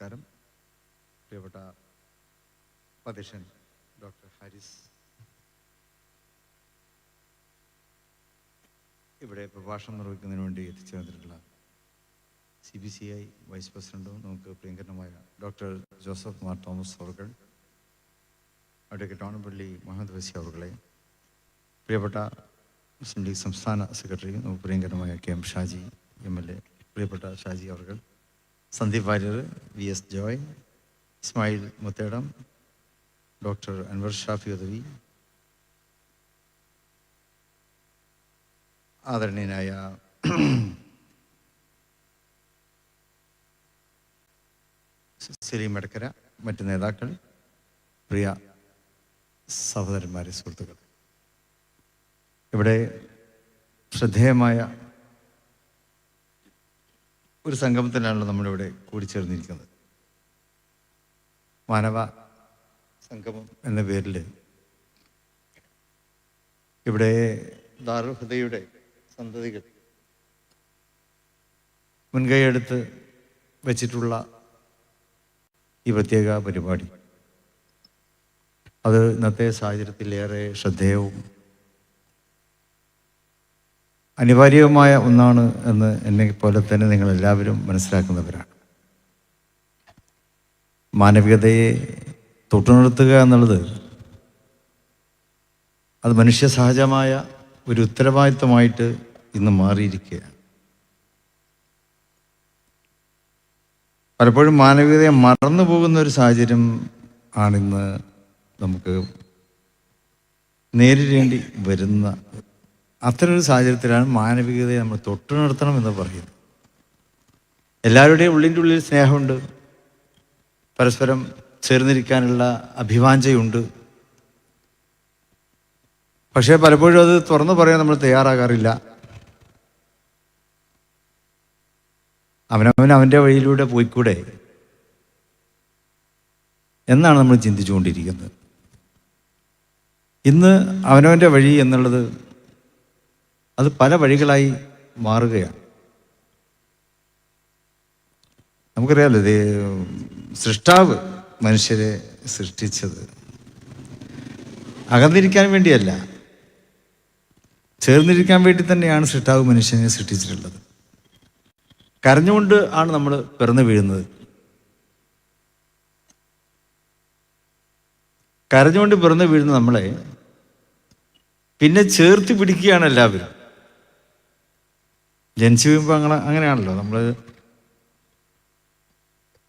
നമസ്കാരം. പ്രിയപ്പെട്ട ഉപദേശൻ ഡോക്ടർ ഹാരിസ്. ഇവിടെ പ്രഭാഷണം നിർവഹിക്കുന്നതിന് വേണ്ടി എത്തിച്ചേർന്നിട്ടുള്ള C B C I vice പ്രസിഡന്റും നമുക്ക് പ്രിയങ്കരനുമായ ഡോക്ടർ ജോസഫ് മാർ തോമസ് അവർകൾ അഡ്വക്കേറ്റ് ഓണപ്പള്ളി മുഹമ്മദ് വസി അവർകളെ പ്രിയപ്പെട്ട മുസ്ലിം ലീഗ് സംസ്ഥാന സെക്രട്ടറി നമുക്ക് പ്രിയങ്കരമായ K M Shaji M L A പ്രിയപ്പെട്ട ഷാജി അവർകൾ Sandeep Warrier V S Joy Ismail Muthedam doctor Anwar Shafi Hudawi ആദരണീയനായ സലീം എടക്കര മറ്റ് നേതാക്കൾ പ്രിയ സഹോദരന്മാരെ സുഹൃത്തുക്കൾ. ഇവിടെ ശ്രദ്ധേയമായ ഒരു സംഗമത്തിലാണല്ലോ നമ്മളിവിടെ കൂടി ചേർന്നിരിക്കുന്നത് മാനവ സംഗമം എന്ന പേരിൽ ഇവിടെ ദാർഹൃദയുടെ സന്തതികൾ മുൻകൈയെടുത്ത് വച്ചിട്ടുള്ള ഈ പ്രത്യേക പരിപാടി. അത് ഇന്നത്തെ സാഹചര്യത്തിൽ ഏറെ ശ്രദ്ധേയവും അനിവാര്യവുമായ ഒന്നാണ് എന്ന് എന്നെ പോലെ തന്നെ നിങ്ങൾ എല്ലാവരും മനസ്സിലാക്കുന്നവരാണ്. മാനവികതയെ തൊട്ടുനിർത്തുക എന്നുള്ളത് അത് മനുഷ്യ സഹജമായ ഒരു ഉത്തരവാദിത്വമായിട്ട് ഇന്ന് മാറിയിരിക്കുകയാണ്. പലപ്പോഴും മാനവികതയെ മറന്നു പോകുന്ന ഒരു സാഹചര്യം ആണിന്ന് നമുക്ക് നേരിടേണ്ടി വരുന്ന അത്തരമൊരു സാഹചര്യത്തിലാണ് മാനവികതയെ നമ്മൾ തൊട്ടു നിർത്തണം എന്ന് പറയുന്നത്. എല്ലാവരുടെയും ഉള്ളിന്റെ ഉള്ളിൽ സ്നേഹമുണ്ട്. പരസ്പരം ചേർന്നിരിക്കാനുള്ള അഭിവാഞ്ചയുണ്ട് പക്ഷേ പലപ്പോഴും അത് തുറന്നു പറയാൻ നമ്മൾ തയ്യാറാകാറില്ല. അവനവൻ അവന്റെ വഴിയിലൂടെ പോയിക്കൂടെ? എന്നാണ് നമ്മൾ ചിന്തിച്ചുകൊണ്ടിരിക്കുന്നത്. ഇന്ന് അവനവന്റെ വഴി എന്നുള്ളത് അത് പല വഴികളായി മാറുകയാണ്. നമുക്കറിയാലോ ഇത് സൃഷ്ടാവ് മനുഷ്യരെ സൃഷ്ടിച്ചത്. അകന്നിരിക്കാൻ വേണ്ടിയല്ല ചേർന്നിരിക്കാൻ വേണ്ടി തന്നെയാണ് സൃഷ്ടാവ് മനുഷ്യനെ സൃഷ്ടിച്ചിട്ടുള്ളത്. കരഞ്ഞുകൊണ്ട് ആണ് നമ്മൾ പിറന്നു വീഴുന്നത്. കരഞ്ഞുകൊണ്ട് പിറന്നു വീഴുന്ന നമ്മളെ പിന്നെ ചേർത്ത് പിടിക്കുകയാണ് എല്ലാവരും. ജനിച്ചു വീഴുമ്പോൾ അങ്ങനെ അങ്ങനെയാണല്ലോ. നമ്മൾ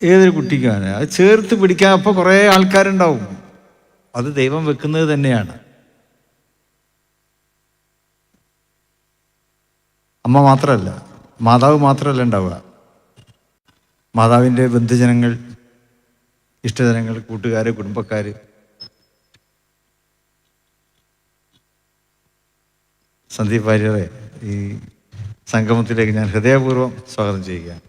ഏതൊരു കുട്ടിക്കാണ് അത് ചേർത്ത് പിടിക്കാൻ അപ്പോൾ കുറേ ആൾക്കാരുണ്ടാവും. അത് ദൈവം വെക്കുന്നത് തന്നെയാണ്. അമ്മ മാത്രമല്ല മാതാവ് മാത്രമല്ല ഉണ്ടാവുക. മാതാവിന്റെ ബന്ധുജനങ്ങൾ ഇഷ്ടജനങ്ങൾ കൂട്ടുകാർ കുടുംബക്കാർ സന്ദീപ് വാര്യരെ ഈ സംഗമത്തിലേക്ക് ഞാൻ ഹൃദയപൂർവം സ്വാഗതം ചെയ്യുകയാണ്.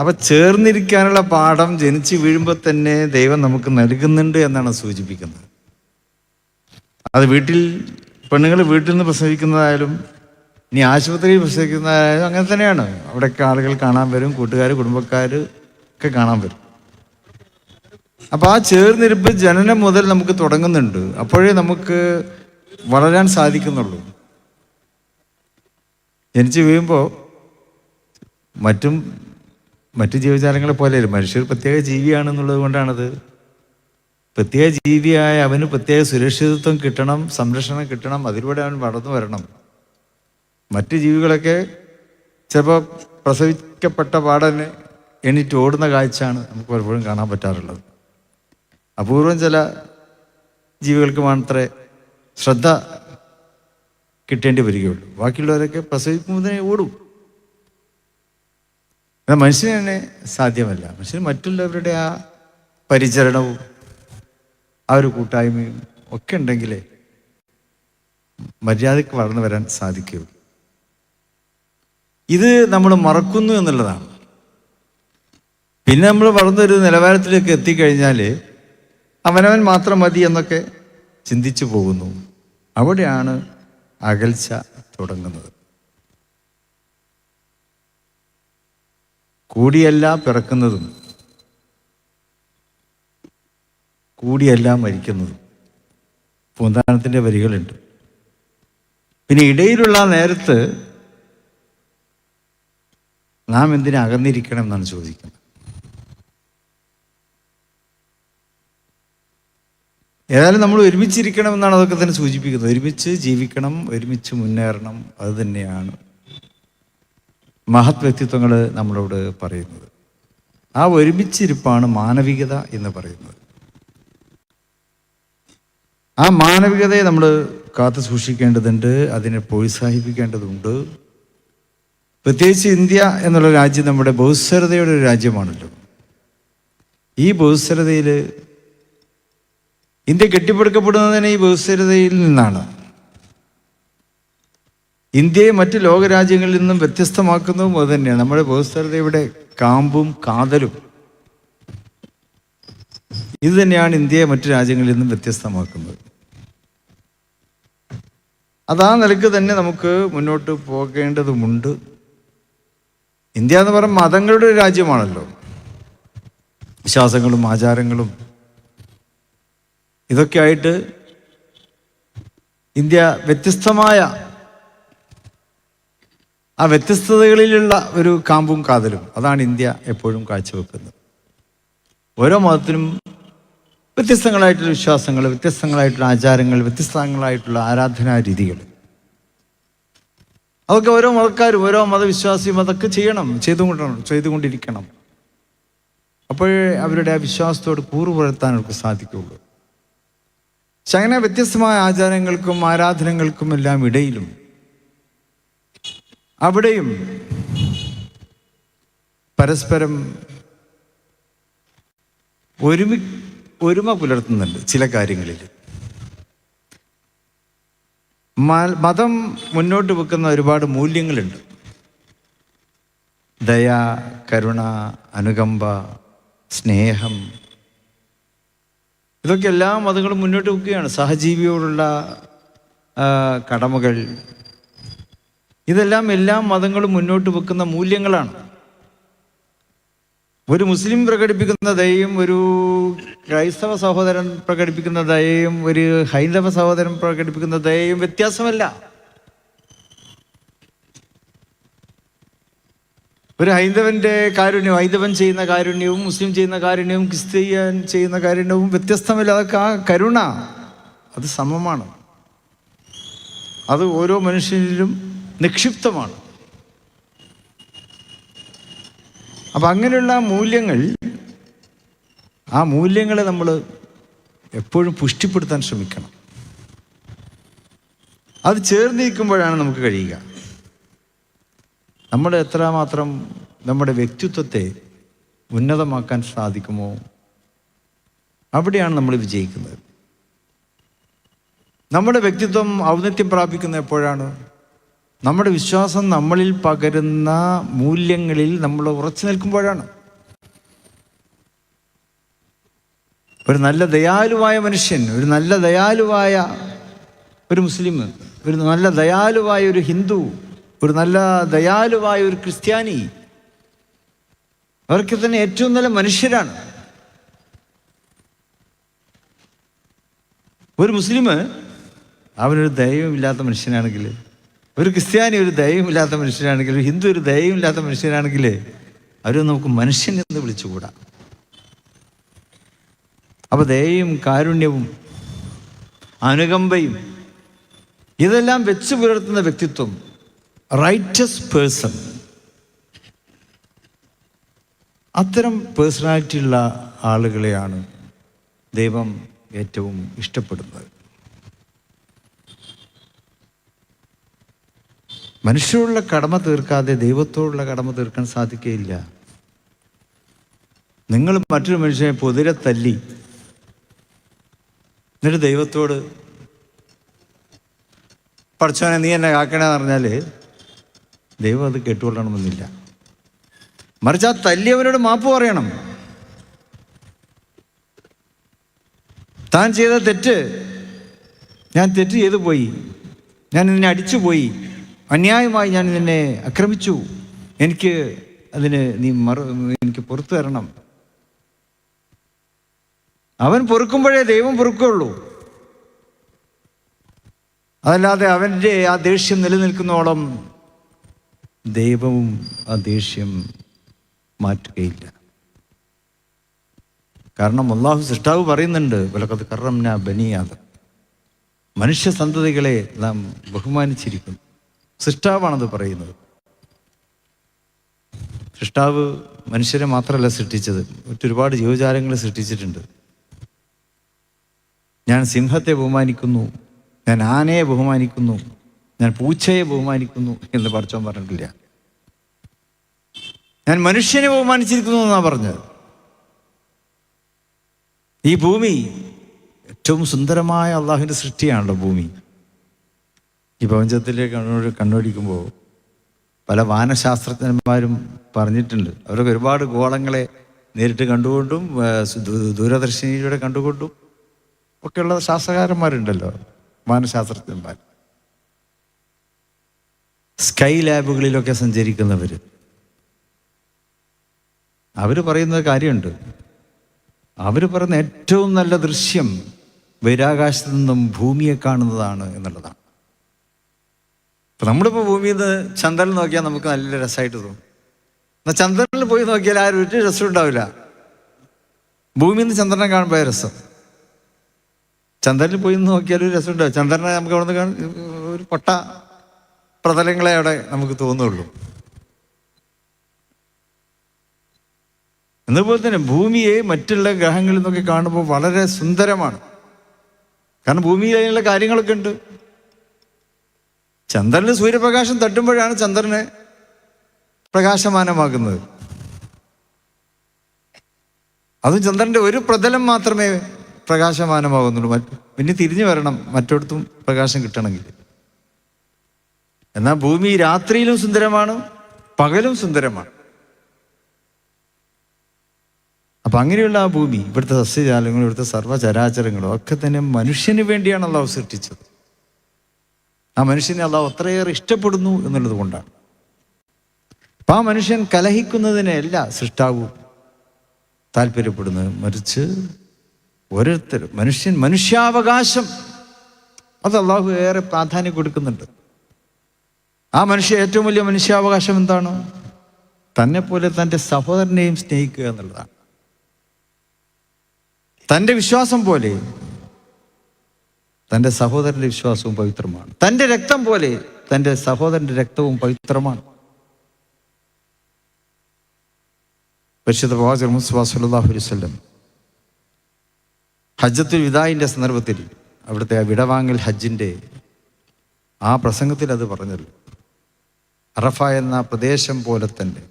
അപ്പൊ ചേർന്നിരിക്കാനുള്ള പാഠം ജനിച്ചു വീഴുമ്പോൾ തന്നെ ദൈവം നമുക്ക് നൽകുന്നുണ്ട് എന്നാണ് സൂചിപ്പിക്കുന്നത്. അത് വീട്ടിൽ പെണ്ണുങ്ങൾ വീട്ടിൽ നിന്ന് പ്രസവിക്കുന്നതായാലും ഇനി ആശുപത്രിയിൽ പ്രസവിക്കുന്നതായാലും അങ്ങനെ തന്നെയാണ്. അവിടെയൊക്കെ ആളുകൾ കാണാൻ വരും കൂട്ടുകാർ കുടുംബക്കാർ ഒക്കെ കാണാൻ വരും. അപ്പൊ ആ ചേർന്നിരിപ്പ് ജനനം മുതൽ നമുക്ക് തുടങ്ങുന്നുണ്ട്. അപ്പോഴേ നമുക്ക് വളരാൻ സാധിക്കുന്നുള്ളൂ. ജനിച്ചു വീഴുമ്പോൾ മറ്റും മറ്റു ജീവജാലങ്ങളെ പോലെ മനുഷ്യർ പ്രത്യേക ജീവിയാണെന്നുള്ളത് കൊണ്ടാണത്. പ്രത്യേക ജീവിയായ അവന് പ്രത്യേക സുരക്ഷിതത്വം കിട്ടണം സംരക്ഷണം കിട്ടണം അതിലൂടെ അവൻ വളർന്നു വരണം. മറ്റ് ജീവികളൊക്കെ ചിലപ്പോൾ പ്രസവിക്കപ്പെട്ട പാടനെ എണീറ്റ് ഓടുന്ന കാഴ്ചയാണ് നമുക്ക് പലപ്പോഴും കാണാൻ പറ്റാറുള്ളത്. അപൂർവം ചില ജീവികൾക്ക് മാത്രമേ ശ്രദ്ധ കിട്ടേണ്ടി വരികയുള്ളൂ. ബാക്കിയുള്ളവരൊക്കെ പ്രസവിക്കുന്നതിനെ ഓടും. എന്നാൽ മനുഷ്യന് തന്നെ സാധ്യമല്ല. മനുഷ്യന് മറ്റുള്ളവരുടെ ആ പരിചരണവും ആ ഒരു കൂട്ടായ്മയും ഒക്കെ ഉണ്ടെങ്കിലേ മര്യാദയ്ക്ക് വളർന്നു വരാൻ സാധിക്കുകയുള്ളൂ. ഇത് നമ്മൾ മറക്കുന്നു എന്നുള്ളതാണ്. പിന്നെ നമ്മൾ വളർന്നൊരു നിലവാരത്തിലേക്ക് എത്തിക്കഴിഞ്ഞാൽ അവനവൻ മാത്രം മതി എന്നൊക്കെ ചിന്തിച്ചു പോകുന്നു. അവിടെയാണ് അകൽച്ച തുടങ്ങുന്നത്. കൂടിയല്ല പിറക്കുന്നതും കൂടിയല്ല മരിക്കുന്നതും. പൂന്താനത്തിന്റെ വരികളുണ്ട്. പിന്നെ ഇടയിലുള്ള നേരത്ത് നാം എന്തിനകന്നിരിക്കണം എന്നാണ് ചോദിക്കുന്നത്. ഏതായാലും നമ്മൾ ഒരുമിച്ചിരിക്കണം എന്നാണ് അതൊക്കെ തന്നെ സൂചിപ്പിക്കുന്നത്. ഒരുമിച്ച് ജീവിക്കണം ഒരുമിച്ച് മുന്നേറണം അത് തന്നെയാണ് മഹത് വ്യക്തിത്വങ്ങൾ നമ്മളോട് പറയുന്നത്. ആ ഒരുമിച്ചിരിപ്പാണ് മാനവികത എന്ന് പറയുന്നത്. ആ മാനവികതയെ നമ്മൾ കാത്തു സൂക്ഷിക്കേണ്ടതുണ്ട് അതിനെ പ്രോത്സാഹിപ്പിക്കേണ്ടതുണ്ട്. പ്രത്യേകിച്ച് ഇന്ത്യ എന്നുള്ള രാജ്യം നമ്മുടെ ബഹുസ്വരതയുടെ ഒരു രാജ്യമാണല്ലോ. ഈ ബഹുസ്വരതയിൽ ഇന്ത്യ കെട്ടിപ്പടുക്കപ്പെടുന്നതിന് ഈ വ്യവസ്ഥിരതയിൽ നിന്നാണ്. ഇന്ത്യയെ മറ്റ് ലോകരാജ്യങ്ങളിൽ നിന്നും വ്യത്യസ്തമാക്കുന്നതും അത് തന്നെയാണ്. നമ്മുടെ വ്യവസ്ഥിരതയുടെ കാമ്പും കാതലും. ഇത് തന്നെയാണ് ഇന്ത്യയെ മറ്റു രാജ്യങ്ങളിൽ നിന്നും വ്യത്യസ്തമാക്കുന്നത്. അതാ നിലയ്ക്ക് തന്നെ നമുക്ക് മുന്നോട്ട് പോകേണ്ടതുമുണ്ട്. ഇന്ത്യ എന്ന് പറയുന്ന മതങ്ങളുടെ രാജ്യമാണല്ലോ. വിശ്വാസങ്ങളും ആചാരങ്ങളും ഇതൊക്കെ ആയിട്ട് ഇന്ത്യ വ്യത്യസ്തമായ ആ വ്യത്യസ്തതകളിലുള്ള ഒരു കാമ്പും കാതലും. അതാണ് ഇന്ത്യ എപ്പോഴും കാഴ്ചവെക്കുന്നത്. ഓരോ മതത്തിനും വ്യത്യസ്തങ്ങളായിട്ടുള്ള വിശ്വാസങ്ങൾ വ്യത്യസ്തങ്ങളായിട്ടുള്ള ആചാരങ്ങൾ വ്യത്യസ്തങ്ങളായിട്ടുള്ള ആരാധനാ രീതികൾ. അതൊക്കെ ഓരോ മതക്കാരും ഓരോ മതവിശ്വാസിയും അതൊക്കെ ചെയ്യണം ചെയ്തുകൊണ്ടണം ചെയ്തുകൊണ്ടിരിക്കണം. അപ്പോഴേ അവരുടെ ആ വിശ്വാസത്തോട് കൂറു പുലർത്താൻ അവർക്ക് സാധിക്കുകയുള്ളൂ. പക്ഷെ അങ്ങനെ വ്യത്യസ്തമായ ആചാരങ്ങൾക്കും ആരാധനകൾക്കും എല്ലാം ഇടയിലും അവിടെയും പരസ്പരം ഒരുമി ഒരുമ പുലർത്തുന്നുണ്ട് ചില കാര്യങ്ങളിൽ. മതം മുന്നോട്ട് വെക്കുന്ന ഒരുപാട് മൂല്യങ്ങളുണ്ട്. ദയ കരുണ അനുകമ്പ സ്നേഹം ഇതൊക്കെ എല്ലാ മതങ്ങളും മുന്നോട്ട് വെക്കുകയാണ്. സഹജീവിയോടുള്ള കടമകൾ. ഇതെല്ലാം എല്ലാ മതങ്ങളും മുന്നോട്ട് വെക്കുന്ന മൂല്യങ്ങളാണ്. ഒരു മുസ്ലിം പ്രകടിപ്പിക്കുന്ന ദയയും ഒരു ക്രൈസ്തവ സഹോദരൻ പ്രകടിപ്പിക്കുന്ന ദയയും ഒരു ഹൈന്ദവ സഹോദരൻ പ്രകടിപ്പിക്കുന്ന ദയയും വ്യത്യാസമല്ല. ഒരു ഹൈന്ദവന്റെ കാരുണ്യം ഹൈന്ദവൻ ചെയ്യുന്ന കാരുണ്യവും മുസ്ലിം ചെയ്യുന്ന കാരുണ്യവും ക്രിസ്ത്യൻ ചെയ്യുന്ന കാരുണ്യവും വ്യത്യസ്തമല്ല അതൊക്കെ ആ കരുണ അത് സമമാണ്. അത് ഓരോ മനുഷ്യനിലും നിക്ഷിപ്തമാണ്. അപ്പം അങ്ങനെയുള്ള മൂല്യങ്ങൾ ആ മൂല്യങ്ങളെ നമ്മൾ എപ്പോഴും പുഷ്ടിപ്പെടുത്താൻ ശ്രമിക്കണം. അത് ചേർന്നിരിക്കുമ്പോഴാണ് നമുക്ക് കഴിയുക. നമ്മൾ എത്രമാത്രം നമ്മുടെ വ്യക്തിത്വത്തെ ഉന്നതമാക്കാൻ സാധിക്കുമോ? അവിടെയാണ് നമ്മൾ വിജയിക്കുന്നത്. നമ്മുടെ വ്യക്തിത്വം ഔന്നത്യം പ്രാപിക്കുന്ന എപ്പോഴാണ്? നമ്മുടെ വിശ്വാസം നമ്മളിൽ പകരുന്ന മൂല്യങ്ങളിൽ നമ്മൾ ഉറച്ചു നിൽക്കുമ്പോഴാണ്. ഒരു നല്ല ദയാലുവായ മനുഷ്യൻ ഒരു നല്ല ദയാലുവായ ഒരു മുസ്ലിം ഒരു നല്ല ദയാലുവായ ഒരു ഹിന്ദു ഒരു നല്ല ദയാലുവായ ഒരു ക്രിസ്ത്യാനി. അവർക്ക് തന്നെ ഏറ്റവും നല്ല മനുഷ്യരാണ്. ഒരു മുസ്ലിം അവനൊരു ദൈവമില്ലാത്ത മനുഷ്യനാണെങ്കിൽ ഒരു ക്രിസ്ത്യാനി ഒരു ദൈവമില്ലാത്ത മനുഷ്യനാണെങ്കിൽ ഒരു ഹിന്ദു ഒരു ദൈവമില്ലാത്ത മനുഷ്യനാണെങ്കിൽ അവരെ നമുക്ക് മനുഷ്യൻ എന്ന് വിളിച്ചുകൂടാ. അപ്പൊ ദയയും കാരുണ്യവും അനുകമ്പയും ഇതെല്ലാം വെച്ച് പുലർത്തുന്ന വ്യക്തിത്വം റൈറ്റസ് പേഴ്സൺ അത്തരം പേഴ്സണാലിറ്റി ഉള്ള ആളുകളെയാണ് ദൈവം ഏറ്റവും ഇഷ്ടപ്പെടുന്നത്. മനുഷ്യരുള്ള കടമ തീർക്കാതെ ദൈവത്തോടുള്ള കടമ തീർക്കാൻ സാധിക്കുകയില്ല. നിങ്ങൾ മറ്റൊരു മനുഷ്യനെ പൊതിരെ തല്ലി എന്നിട്ട് ദൈവത്തോട് പഠിച്ചവനെ നീ എന്നെ കാക്കണമെന്ന് പറഞ്ഞാൽ ദൈവം അത് കേട്ടുകൊള്ളണമെന്നില്ല. മറിച്ച് ആ തല്ലിയവനോട് മാപ്പ് പറയണം. താൻ ചെയ്ത തെറ്റ് ഞാൻ തെറ്റ് ചെയ്തു പോയി. ഞാൻ നിന്നെ അടിച്ചുപോയി അന്യായമായി ഞാൻ നിന്നെ ആക്രമിച്ചു. എനിക്ക് അതിന് നീ മറു എനിക്ക് പുറത്തു തരണം അവൻ പൊറുക്കുമ്പോഴേ ദൈവം പൊറുക്കുള്ളൂ അതല്ലാതെ അവന്റെ ആ ദേഷ്യം നിലനിൽക്കുന്നോളം ദൈവവും ആ ദേഷ്യം മാറ്റുകയില്ല. കാരണം അള്ളാഹു സൃഷ്ടാവ് പറയുന്നുണ്ട് വിലക്കത്ത് കറംന ബനിയാദ് മനുഷ്യ സന്തതികളെ നാം ബഹുമാനിച്ചിരിക്കുന്നു. സൃഷ്ടാവാണത് പറയുന്നത്. സൃഷ്ടാവ് മനുഷ്യരെ മാത്രമല്ല സൃഷ്ടിച്ചത്. മറ്റൊരുപാട് ജീവജാലങ്ങളെ സൃഷ്ടിച്ചിട്ടുണ്ട്. ഞാൻ സിംഹത്തെ ബഹുമാനിക്കുന്നു. ഞാൻ ആനയെ ബഹുമാനിക്കുന്നു. ഞാൻ പൂച്ചയെ ബഹുമാനിക്കുന്നു എന്ന് പറച്ചോൻ പറഞ്ഞിട്ടില്ല. ഞാൻ മനുഷ്യനെ ബഹുമാനിച്ചിരിക്കുന്നു എന്നാണ് പറഞ്ഞത്. ഈ ഭൂമി ഏറ്റവും സുന്ദരമായ അള്ളാഹുവിന്റെ സൃഷ്ടിയാണല്ലോ ഭൂമി. ഈ പ്രപഞ്ചത്തിലേക്ക് കണ്ണോട് കണ്ണോടിക്കുമ്പോൾ പല വാനശാസ്ത്രജ്ഞന്മാരും പറഞ്ഞിട്ടുണ്ട്. അവരൊക്കെ ഒരുപാട് ഗോളങ്ങളെ നേരിട്ട് കണ്ടുകൊണ്ടും ദൂരദർശിനിയിലൂടെ കണ്ടുകൊണ്ടും ഒക്കെയുള്ള ശാസ്ത്രകാരന്മാരുണ്ടല്ലോ വാനശാസ്ത്രജ്ഞന്മാർ. സ്കൈ ലാബുകളിലൊക്കെ സഞ്ചരിക്കുന്നവർ അവർ പറയുന്ന കാര്യമുണ്ട്. അവർ പറയുന്ന ഏറ്റവും നല്ല ദൃശ്യം ബഹിരാകാശത്തു നിന്നും ഭൂമിയെ കാണുന്നതാണ് എന്നുള്ളതാണ്. ഇപ്പം നമ്മളിപ്പോൾ ഭൂമിയിൽ നിന്ന് ചന്ദ്രൻ നോക്കിയാൽ നമുക്ക് നല്ല രസമായിട്ട് തോന്നും. എന്നാൽ ചന്ദ്രനിൽ പോയി നോക്കിയാൽ ആരും ഒരു രസം ഉണ്ടാവില്ല. ഭൂമിയിൽ നിന്ന് ചന്ദ്രനെ കാണുമ്പോൾ രസം. ചന്ദ്രനിൽ പോയി നോക്കിയാൽ ഒരു രസം ഉണ്ടാവും. ചന്ദ്രനെ നമുക്ക് അവിടെ നിന്ന് ഒരു പൊട്ട പ്രതലങ്ങളെ അവിടെ നമുക്ക് തോന്നുള്ളൂ. എന്നതുപോലെ തന്നെ ഭൂമിയെ മറ്റുള്ള ഗ്രഹങ്ങളിൽ നിന്നൊക്കെ കാണുമ്പോൾ വളരെ സുന്ദരമാണ്. കാരണം ഭൂമിയിൽ അതിനുള്ള കാര്യങ്ങളൊക്കെ ഉണ്ട്. ചന്ദ്രന് സൂര്യപ്രകാശം തട്ടുമ്പോഴാണ് ചന്ദ്രനെ പ്രകാശമാനമാകുന്നത്. അതും ചന്ദ്രന്റെ ഒരു പ്രതലം മാത്രമേ പ്രകാശമാനമാകുന്നുള്ളൂ. മറ്റ് പിന്നെ തിരിഞ്ഞു വരണം. മറ്റൊടത്തും പ്രകാശം കിട്ടണമെങ്കിൽ. എന്നാൽ ഭൂമി രാത്രിയിലും സുന്ദരമാണ് പകലും സുന്ദരമാണ്. അപ്പൊ അങ്ങനെയുള്ള ആ ഭൂമി ഇവിടുത്തെ സസ്യജാലങ്ങളും ഇവിടുത്തെ സർവചരാചരങ്ങളും ഒക്കെ തന്നെ മനുഷ്യന് വേണ്ടിയാണ് അള്ളാഹു സൃഷ്ടിച്ചത്. ആ മനുഷ്യനെ അള്ളാഹു അത്രയേറെ ഇഷ്ടപ്പെടുന്നു എന്നുള്ളത് കൊണ്ടാണ്. അപ്പൊ ആ മനുഷ്യൻ കലഹിക്കുന്നതിനെയല്ല സൃഷ്ടാവു താല്പര്യപ്പെടുന്നത് മറിച്ച് ഓരോരുത്തരും മനുഷ്യൻ മനുഷ്യാവകാശം അത് അള്ളാഹു ഏറെ പ്രാധാന്യം കൊടുക്കുന്നുണ്ട്. ആ മനുഷ്യ ഏറ്റവും വലിയ മനുഷ്യാവകാശം എന്താണ്? തന്നെ പോലെ തന്റെ സഹോദരനെയും സ്നേഹിക്കുക എന്നുള്ളതാണ്. തന്റെ വിശ്വാസം പോലെ തന്റെ സഹോദരന്റെ വിശ്വാസവും പവിത്രമാണ്. തന്റെ രക്തം പോലെ തന്റെ സഹോദരന്റെ രക്തവും പവിത്രമാണ്. പരിശുദ്ധ പ്രവാചകൻ മുസ്വാ സല്ലല്ലാഹു അലൈഹി വസല്ലം ഹജ്ജത്തുൽ വിദായിന്റെ സന്ദർഭത്തിൽ അവിടുത്തെ ആ വിടവാങ്ങൽ ഹജ്ജിന്റെ ആ പ്രസംഗത്തിൽ അത് പറഞ്ഞല്ലോ അറഫ എന്ന പ്രദേശം പോലെ തന്നെ.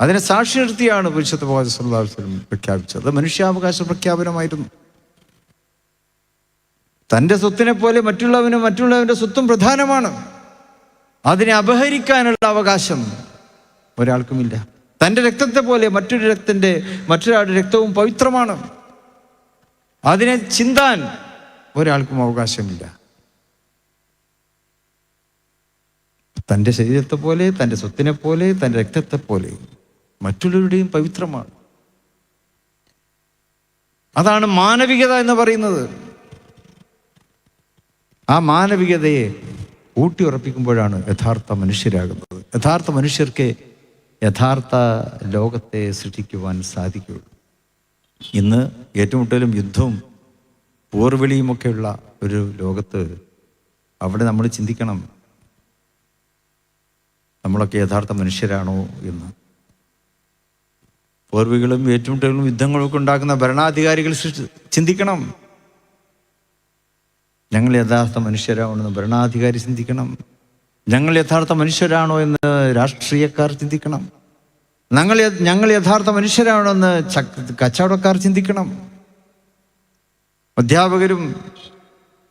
അതിനെ സാക്ഷി നിർത്തിയാണ് പരിശുദ്ധ വസല്ലം പ്രഖ്യാപിച്ചത്. മനുഷ്യാവകാശ പ്രഖ്യാപനമായിരുന്നു. തന്റെ സ്വത്തിനെ പോലെ മറ്റുള്ളവനും മറ്റുള്ളവന്റെ സ്വത്തും പ്രധാനമാണ്. അതിനെ അപഹരിക്കാനുള്ള അവകാശം ഒരാൾക്കുമില്ല. തന്റെ രക്തത്തെ പോലെ മറ്റൊരു രക്തത്തിന്റെ മറ്റൊരാളുടെ രക്തവും പവിത്രമാണ്. അതിനെ ചിന്താൻ ഒരാൾക്കും അവകാശമില്ല. തന്റെ ശരീരത്തെ പോലെ തന്റെ സ്വത്തിനെ പോലെ തന്റെ രക്തത്തെ പോലെ മറ്റുള്ളവരുടെയും പവിത്രമാണ്. അതാണ് മാനവികത എന്ന് പറയുന്നത്. ആ മാനവികതയെ ഊട്ടിയുറപ്പിക്കുമ്പോഴാണ് യഥാർത്ഥ മനുഷ്യരാകുന്നത്. യഥാർത്ഥ മനുഷ്യർക്ക് യഥാർത്ഥ ലോകത്തെ സൃഷ്ടിക്കുവാൻ സാധിക്കുകയുള്ളൂ. ഇന്ന് ഏറ്റുമുട്ടലും യുദ്ധവും പോർവിളിയുമൊക്കെയുള്ള ഒരു ലോകത്ത് അവിടെ നമ്മൾ ചിന്തിക്കണം. നമ്മളൊക്കെ യഥാർത്ഥ മനുഷ്യരാണോ എന്ന്. പോർവികളും ഏറ്റുമുട്ടലുകളും യുദ്ധങ്ങളൊക്കെ ഉണ്ടാക്കുന്ന ഭരണാധികാരികൾ ചിന്തിക്കണം. ഞങ്ങൾ യഥാർത്ഥ മനുഷ്യരാണോ എന്ന് ഭരണാധികാരി ചിന്തിക്കണം. ഞങ്ങൾ യഥാർത്ഥ മനുഷ്യരാണോ എന്ന് രാഷ്ട്രീയക്കാർ ചിന്തിക്കണം. ഞങ്ങൾ ഞങ്ങൾ യഥാർത്ഥ മനുഷ്യരാണോ എന്ന് കച്ചവടക്കാർ ചിന്തിക്കണം. അധ്യാപകരും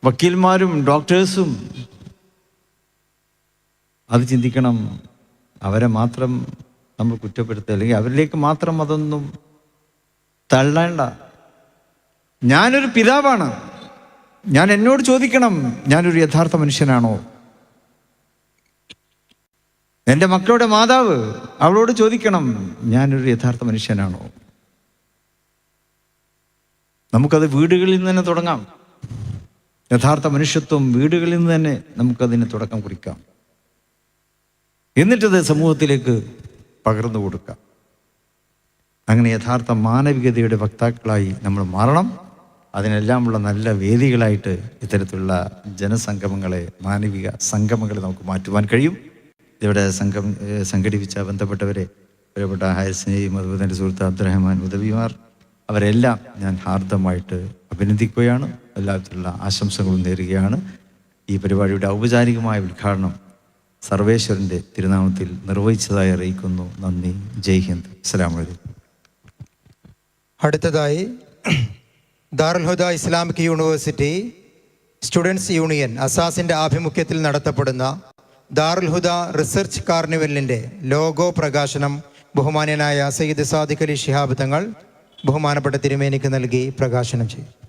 വക്കീൽമാരും ഡോക്ടേഴ്സും അത് ചിന്തിക്കണം. അവരെ മാത്രം നമ്മൾ കുറ്റപ്പെടുത്തുക. അല്ലെങ്കിൽ അവരിലേക്ക് മാത്രം അതൊന്നും തള്ളേണ്ട. ഞാനൊരു പിതാവാണ്. ഞാൻ എന്നോട് ചോദിക്കണം ഞാനൊരു യഥാർത്ഥ മനുഷ്യനാണോ? എന്റെ മക്കളുടെ മാതാവ് അവളോട് ചോദിക്കണം ഞാനൊരു യഥാർത്ഥ മനുഷ്യനാണോ? നമുക്കത് വീടുകളിൽ നിന്ന് തന്നെ തുടങ്ങാം. യഥാർത്ഥ മനുഷ്യത്വം വീടുകളിൽ നിന്ന് തന്നെ നമുക്കതിന് തുടക്കം കുറിക്കാം. എന്നിട്ടത് സമൂഹത്തിലേക്ക് പകർന്നു കൊടുക്കുക അങ്ങനെ യഥാർത്ഥ മാനവികതയുടെ വക്താക്കളായി നമ്മൾ മാറണം. അതിനെല്ലാമുള്ള നല്ല വേദികളായിട്ട് ഇത്തരത്തിലുള്ള ജനസംഗമങ്ങളെ മാനവിക സംഗമങ്ങളെ നമുക്ക് മാറ്റുവാൻ കഴിയും. ഇവിടെ സംഘം സംഘടിപ്പിച്ച ബന്ധപ്പെട്ടവരെ പ്രിയപ്പെട്ട ഹാരിസിനെയും അതുപോലെ തന്നെ സുഹൃത്ത് അബ്ദുറഹ്മാൻ ഉദവിമാർ അവരെല്ലാം ഞാൻ ഹാർദമായിട്ട് അഭിനന്ദിക്കുകയാണ്. എല്ലാത്തിലുള്ള ആശംസകളും നേരുകയാണ്. ഈ പരിപാടിയുടെ ഔപചാരികമായ ഉദ്ഘാടനം സർവേശ്വരന്റെ തിരുനാമത്തിൽ നിർവഹിച്ചതായി അറിയിക്കുന്നു. നന്ദി. ജയ് ഹിന്ദ്. അസ്സലാമു അലൈക്കും. അടുത്തതായി Darul Huda Islamic university students union അസാസിന്റെ ആഭിമുഖ്യത്തിൽ നടത്തപ്പെടുന്ന ദാറുൽഹുദ റിസർച്ച് കാർണിവലിന്റെ ലോഗോ പ്രകാശനം ബഹുമാന്യനായ സയ്യിദ് സാദിഖ് അലി ശിഹാബ് തങ്ങൾ ബഹുമാനപ്പെട്ട തിരുമേനിക്ക് നൽകി പ്രകാശനം ചെയ്യും.